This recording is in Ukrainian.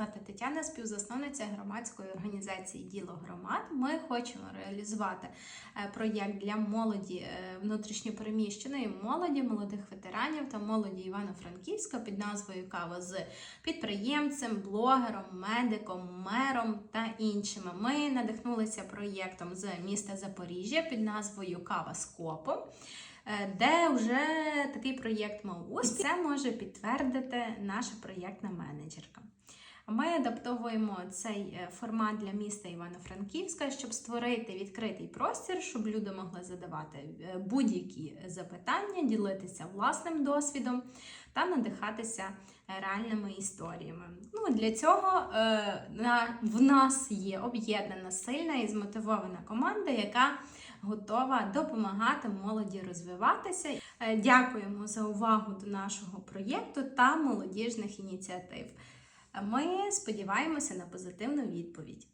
звати Тетяна, співзасновниця громадської організації Діло громад. Ми хочемо реалізувати е, проєкт для молоді е, внутрішньопереміщеної молоді, молодих ветеранів та молоді Івано-Франківська під назвою Кава з підприємцем, блогером, медиком, мером та іншими. Ми надихнулися проєктом з міста Запоріжжя під назвою Кава з копом. е, Де вже такий проєкт мав успіх, це може підтвердити наша проєктна менеджерка. Ми адаптовуємо цей е, формат для міста Івано-Франківська, щоб створити відкритий простір, щоб люди могли задавати е, будь-які запитання, ділитися власним досвідом та надихатися е, реальними історіями. Ну, для цього в нас є об'єднана сильна і змотивована команда, яка готова допомагати молоді розвиватися. Дякуємо за увагу до нашого проєкту та молодіжних ініціатив. Ми сподіваємося на позитивну відповідь.